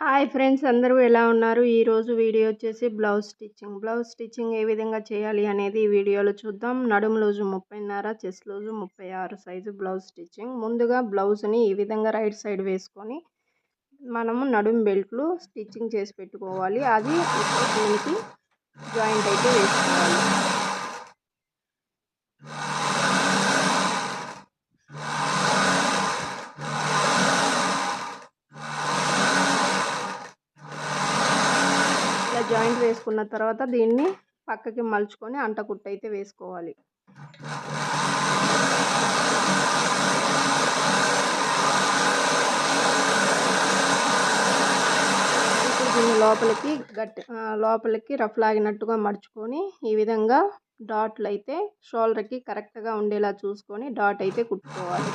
Hi friends అందరూ ఎలా ఉన్నారు? ఈరోజు వీడియో వచ్చేసి బ్లౌజ్ స్టిచ్చింగ్. బ్లౌజ్ స్టిచ్చింగ్ ఏ విధంగా చేయాలి అనేది ఈ వీడియోలో చూద్దాం. నడుము లూజు ముప్పైన్నర చెస్ట్ లూజు ముప్పై ఆరు సైజు బ్లౌజ్ స్టిచ్చింగ్. ముందుగా బ్లౌజ్ని ఈ విధంగా రైట్ సైడ్ వేసుకొని మనము నడుము బెల్ట్లు స్టిచ్చింగ్ చేసి పెట్టుకోవాలి. అది దీనికి జాయింట్ అయితే వేసుకోవాలి ఇలా జాయింట్ వేసుకున్న తర్వాత దీన్ని పక్కకి మలుచుకొని అంటకుట్టు అయితే వేసుకోవాలి. దీన్ని లోపలికి గట్టి లోపలికి రఫ్ లాగినట్టుగా మడుచుకొని ఈ విధంగా డాట్లు అయితే షోల్డర్కి కరెక్ట్గా ఉండేలా చూసుకొని డాట్ అయితే కుట్టుకోవాలి.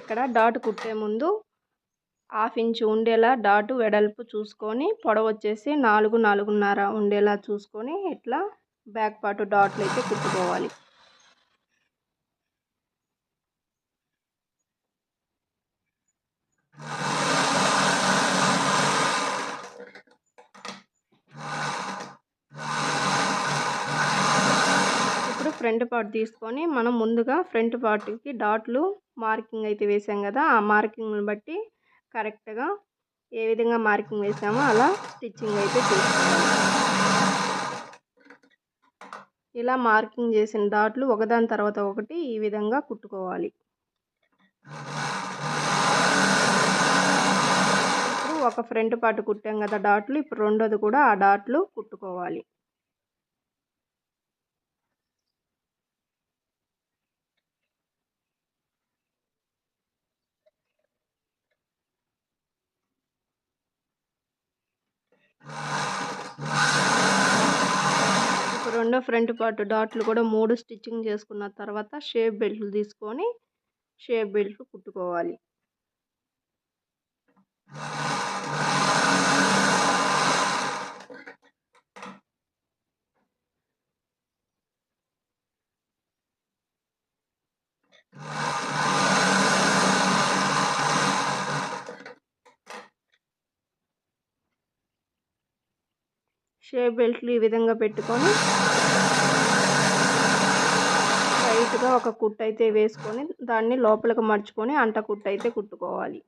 ఇక్కడ డాట్ కుట్టే ముందు హాఫ్ ఇంచ్ ఉండేలా డాటు వెడల్పు చూసుకొని పొడవు వచ్చేసి నాలుగు నాలుగున్నర ఉండేలా చూసుకొని ఇట్లా బ్యాక్ పార్ట్ డాట్లు అయితే కుట్టుకోవాలి. ఇప్పుడు ఫ్రంట్ పార్ట్ తీసుకొని మనం ముందుగా ఫ్రంట్ పార్ట్కి డాట్లు మార్కింగ్ అయితే వేసాం కదా ఆ మార్కింగ్ని బట్టి కరెక్ట్గా ఏ విధంగా మార్కింగ్ వేసామో అలా స్టిచ్చింగ్ అయితే చేసుకోవాలి ఇలా మార్కింగ్ చేసిన డాట్లు ఒకదాని తర్వాత ఒకటి ఈ విధంగా కుట్టుకోవాలి. ఇప్పుడు ఒక ఫ్రంట్ పార్ట్ కుట్టాం కదా డాట్లు ఇప్పుడు రెండోది కూడా ఆ డాట్లు కుట్టుకోవాలి. రెండో ఫ్రంట్ పార్ట్ డాట్లు కూడా మూడు స్టిచ్చింగ్ చేసుకున్న తర్వాత షేప్ బెల్ట్లు తీసుకొని షేప్ బెల్ట్లు కుట్టుకోవాలి. షేప్ బెల్ట్లు ఈ విధంగా పెట్టుకొని టైట్గా ఒక కుట్టు అయితే వేసుకొని దాన్ని లోపలికి మర్చుకొని అంట కుట్టు అయితే కుట్టుకోవాలి.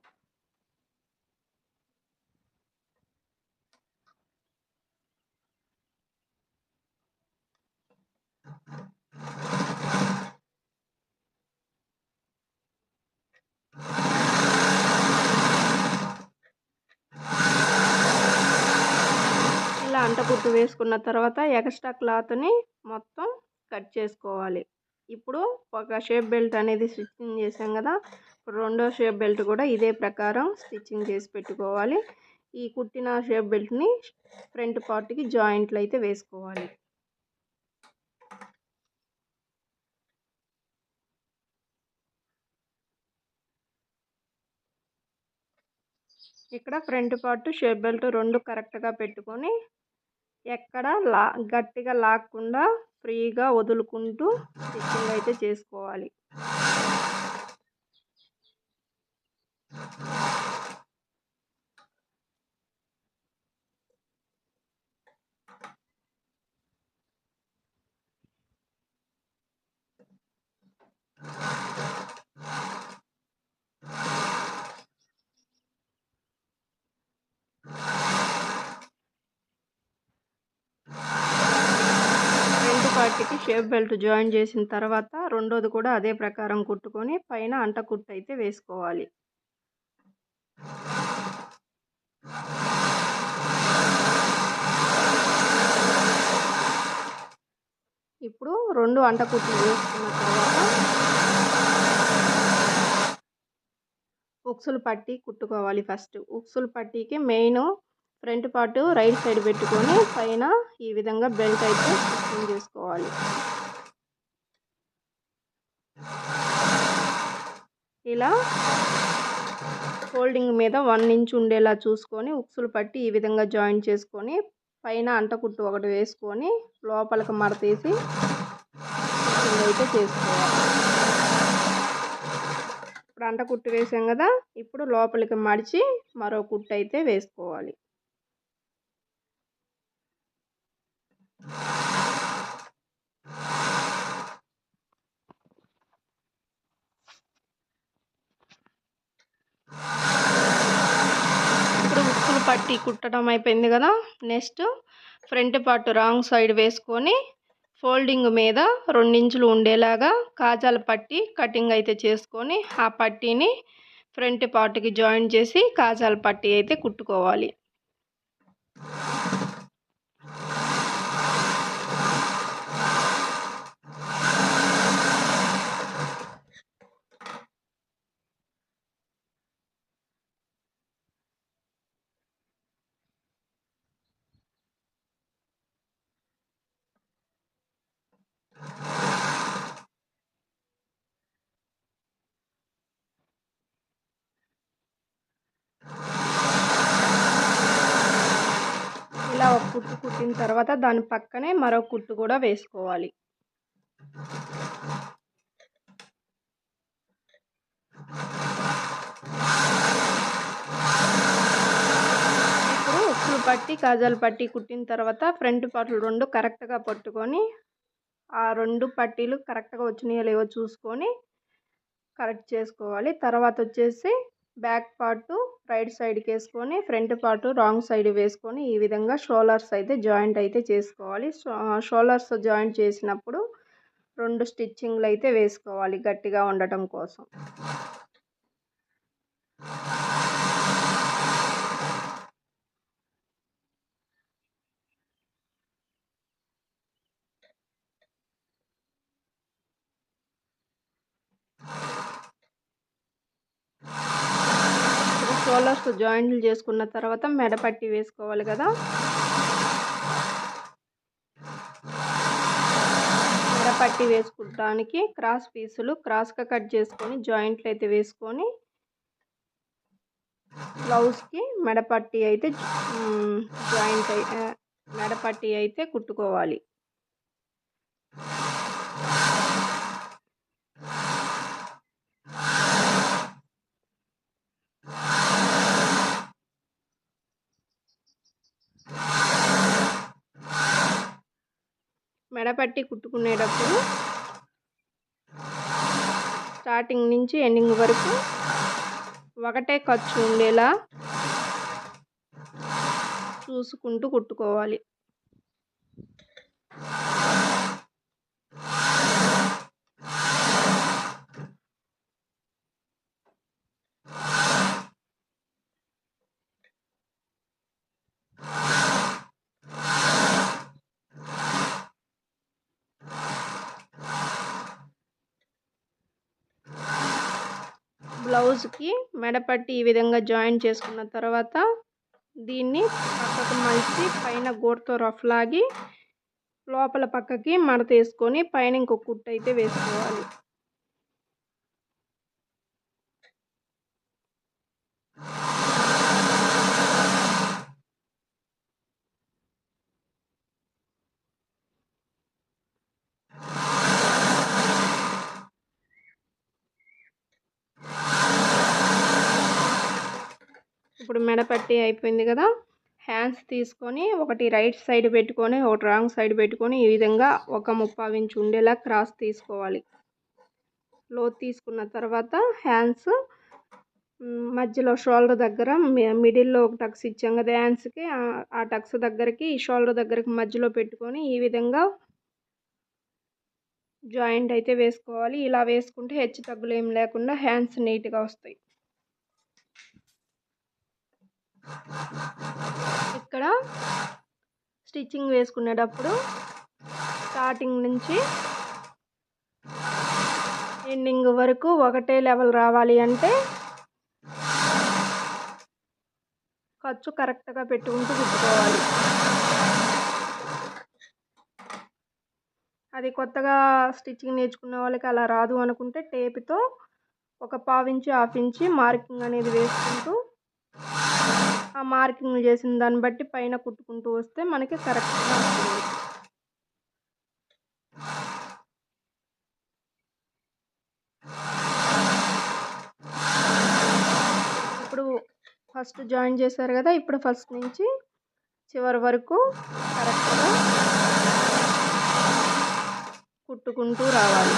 గంట కుట్టు వేసుకున్న తర్వాత ఎక్స్ట్రా క్లాత్ని మొత్తం కట్ చేసుకోవాలి. ఇప్పుడు ఒక షేప్ బెల్ట్ అనేది స్టిచ్చింగ్ చేసాం కదా రెండో షేప్ బెల్ట్ కూడా ఇదే ప్రకారం స్టిచ్చింగ్ చేసి పెట్టుకోవాలి. ఈ కుట్టిన షేప్ బెల్ట్ని ఫ్రంట్ పార్ట్కి జాయింట్లు అయితే వేసుకోవాలి. ఇక్కడ ఫ్రంట్ పార్ట్ షేప్ బెల్ట్ రెండు కరెక్ట్గా పెట్టుకొని ఎక్కడ లా గట్టిగా లాక్కుండా ఫ్రీగా వదులుకుంటూ స్టిచ్చింగ్ అయితే చేసుకోవాలి. ఫ్రంట్ షేప్ బెల్ట్ జాయిన్ చేసిన తర్వాత రెండోది కూడా అదే ప్రకారం కుట్టుకొని పైన అంట కుట్టు అయితే వేసుకోవాలి. ఇప్పుడు రెండు అంట కుట్లు వేసుకున్న తర్వాత ఉక్సులు పట్టి కుట్టుకోవాలి ఫస్ట్. ఉక్సులు పట్టీకి main front part right side పెట్టుకొని పైన ఈ విధంగా బెల్ట్ అయితే స్టిచ్చింగ్ చేసుకోవాలి. ఇలా ఫోల్డింగ్ మీద వన్ ఇంచ్ ఉండేలా చూసుకొని ఉక్సులు పట్టి ఈ విధంగా జాయిన్ చేసుకొని పైన అంటకుట్టు ఒకటి వేసుకొని లోపలికి మడతీసి అయితే చేసుకోవాలి. ఇప్పుడు అంట కుట్టు వేసాం కదా ఇప్పుడు లోపలికి మడిచి మరో కుట్టు అయితే వేసుకోవాలి ఇప్పుడు ఉక్కులు పట్టి కుట్టడం అయిపోయింది కదా. Next front part wrong side వేసుకొని ఫోల్డింగ్ మీద రెండించులు ఉండేలాగా కాజాల పట్టి కటింగ్ అయితే చేసుకొని ఆ పట్టీని ఫ్రంట్ పార్ట్కి జాయిన్ చేసి కాజాల పట్టీ అయితే కుట్టుకోవాలి ఇలా ఒక కుట్టు కుట్టిన తర్వాత దాని పక్కనే మరో కుట్టు కూడా వేసుకోవాలి. ఇప్పుడు ఉక్కులు పట్టి కాజాలు పట్టి కుట్టిన తర్వాత ఫ్రంట్ పార్ట్లు రెండు కరెక్ట్గా పట్టుకొని ఆ రెండు పట్టీలు కరెక్ట్గా వచ్చినాయో లేవో చూసుకొని కరెక్ట్ చేసుకోవాలి. తర్వాత వచ్చేసి బ్యాక్ పార్ట్ రైట్ సైడ్కి వేసుకొని ఫ్రంట్ పార్ట్ రాంగ్ సైడ్ వేసుకొని ఈ విధంగా షోలర్స్ అయితే జాయింట్ అయితే చేసుకోవాలి. షోలర్స్ జాయింట్ చేసినప్పుడు రెండు స్టిచ్చింగ్లు అయితే వేసుకోవాలి గట్టిగా ఉండటం కోసం. షోల్డర్స్ జాయింట్లు చేసుకున్న తర్వాత మెడపట్టి వేసుకోవాలి కదా. మెడపట్టి వేసుకోవడానికి క్రాస్ పీసులు క్రాస్గా కట్ చేసుకొని జాయింట్లు అయితే వేసుకొని బ్లౌజ్కి మెడపట్టి అయితే జాయింట్ మెడపట్టి అయితే కుట్టుకోవాలి. మెడపట్టి కుట్టుకునేటప్పుడు స్టార్టింగ్ నుంచి ఎండింగ్ వరకు ఒకటే ఖర్చు ఉండేలా చూసుకుంటూ కుట్టుకోవాలి. బ్లౌజ్కి మెడపట్టి ఈ విధంగా జాయిన్ చేసుకున్న తర్వాత దీన్ని పక్కకు మలిచి పైన గోడతో రఫ్ లాగి లోపల పక్కకి మడత వేసుకొని పైన ఇంకొక కుట్టు అయితే వేసుకోవాలి. ఇప్పుడు మెడపట్టి అయిపోయింది కదా. హ్యాండ్స్ తీసుకొని ఒకటి రైట్ సైడ్ పెట్టుకొని ఒకటి రాంగ్ సైడ్ పెట్టుకొని ఈ విధంగా ఒక ముప్పావు ఇంచు ఉండేలా క్రాస్ తీసుకోవాలి. లో తీసుకున్న తర్వాత హ్యాండ్స్ మధ్యలో షోల్డర్ దగ్గర మిడిల్లో ఒక టక్స్ ఇచ్చాం కదా హ్యాండ్స్కి ఆ టక్స్ దగ్గరికి ఈ షోల్డర్ దగ్గరికి మధ్యలో పెట్టుకొని ఈ విధంగా జాయింట్ అయితే వేసుకోవాలి. ఇలా వేసుకుంటే హెచ్చు తగ్గులు ఏం లేకుండా హ్యాండ్స్ నీట్గా వస్తాయి. ఇక్కడ స్టిచ్చింగ్ వేసుకునేటప్పుడు స్టార్టింగ్ నుంచి ఎండింగ్ వరకు ఒకటే లెవెల్ రావాలి అంటే ఖర్చు కరెక్ట్గా పెట్టుకుంటూ కుట్టుకోవాలి. అది కొత్తగా స్టిచ్చింగ్ నేర్చుకునే వాళ్ళకి అలా రాదు అనుకుంటే టేప్తో ఒక పావించి హాఫ్ ఇంచి మార్కింగ్ అనేది వేసుకుంటూ ఆ మార్కింగ్ చేసిన దాన్ని బట్టి పైన కుట్టుకుంటూ వస్తే మనకి కరెక్ట్గా ఇప్పుడు ఫస్ట్ జాయిన్ చేశారు కదా ఇప్పుడు ఫస్ట్ నుంచి చివరి వరకు కరెక్ట్గా కుట్టుకుంటూ రావాలి.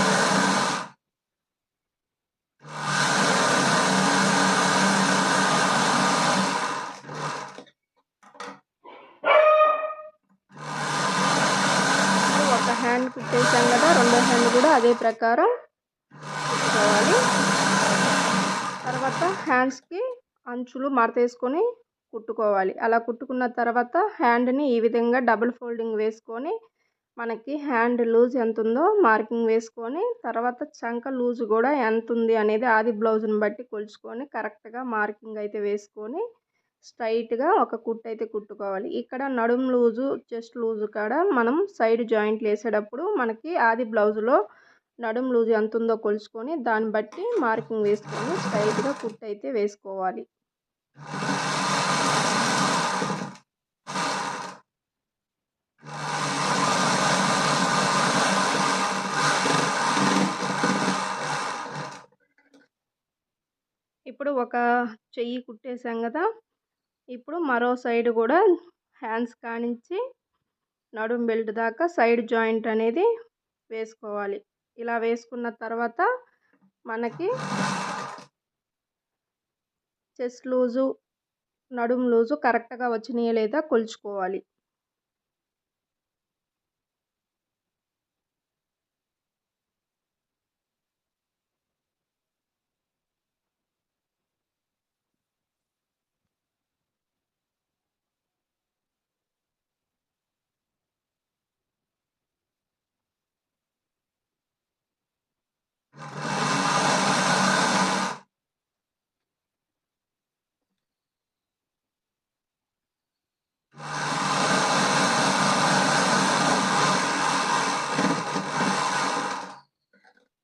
కుట్టేసాం కదా రెండో హ్యాండ్ కూడా అదే ప్రకారం కుట్టుకోవాలి తర్వాత హ్యాండ్స్కి అంచులు మడతేసుకొని కుట్టుకోవాలి. అలా కుట్టుకున్న తర్వాత హ్యాండ్ని ఈ విధంగా డబుల్ ఫోల్డింగ్ వేసుకొని మనకి హ్యాండ్ లూజ్ ఎంత ఉందో మార్కింగ్ వేసుకొని తర్వాత చంక లూజ్ కూడా ఎంత ఉంది అనేది ఆది బ్లౌజ్ని బట్టి కొలుచుకొని కరెక్ట్గా మార్కింగ్ అయితే వేసుకొని స్ట్రైట్గా ఒక కుట్టు అయితే కుట్టుకోవాలి. ఇక్కడ నడుము లూజు చెస్ట్ లూజు కాడ మనం సైడ్ జాయింట్లు వేసేటప్పుడు మనకి ఆది బ్లౌజులో నడుము లూజు ఎంత ఉందో కొలుచుకొని దాన్ని బట్టి మార్కింగ్ వేసుకొని స్ట్రైట్గా కుట్టు అయితే వేసుకోవాలి. ఇప్పుడు ఒక చెయ్యి కుట్టేసాం కదా! ఇప్పుడు మరో సైడ్ కూడా హ్యాండ్స్ కానించి నడుం బెల్ట్ దాకా సైడ్ జాయింట్ అనేది వేసుకోవాలి. ఇలా వేసుకున్న తర్వాత మనకి చెస్ట్ లూజు నడుము లూజు కరెక్ట్గా వచ్చినాయా లేదా కొలుచుకోవాలి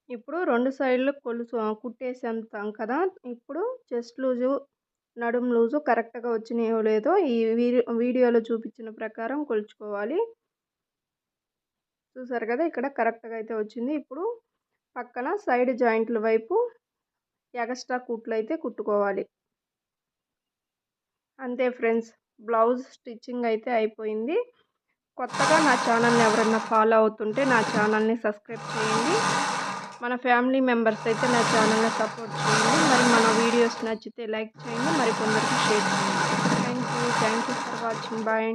ఇప్పుడు రెండు సైడ్లు కొలుసు కుట్టేసాం కదా. ఇప్పుడు చెస్ట్ లూజు నడుము లూజు కరెక్ట్గా వచ్చినాయో లేదో ఈ వీడియోలో చూపించిన ప్రకారం కొలుచుకోవాలి. చూసారు కదా ఇక్కడ కరెక్ట్గా అయితే వచ్చింది. ఇప్పుడు పక్కన సైడ్ జాయింట్ల వైపు ఎగస్ట్రా కుట్లు అయితే కుట్టుకోవాలి. అంతే ఫ్రెండ్స్ బ్లౌజ్ స్టిచ్చింగ్ అయితే అయిపోయింది. కొత్తగా నా ఛానల్ని ఎవరైనా ఫాలో అవుతుంటే నా ఛానల్ని సబ్స్క్రైబ్ చేయండి. మన ఫ్యామిలీ మెంబర్స్ అయితే నా ఛానల్ని సపోర్ట్ చేయండి. మరి మన వీడియోస్ నచ్చితే లైక్ చేయండి. మరి కొందరికి షేర్ చేయండి. Thank you thank you for watching bye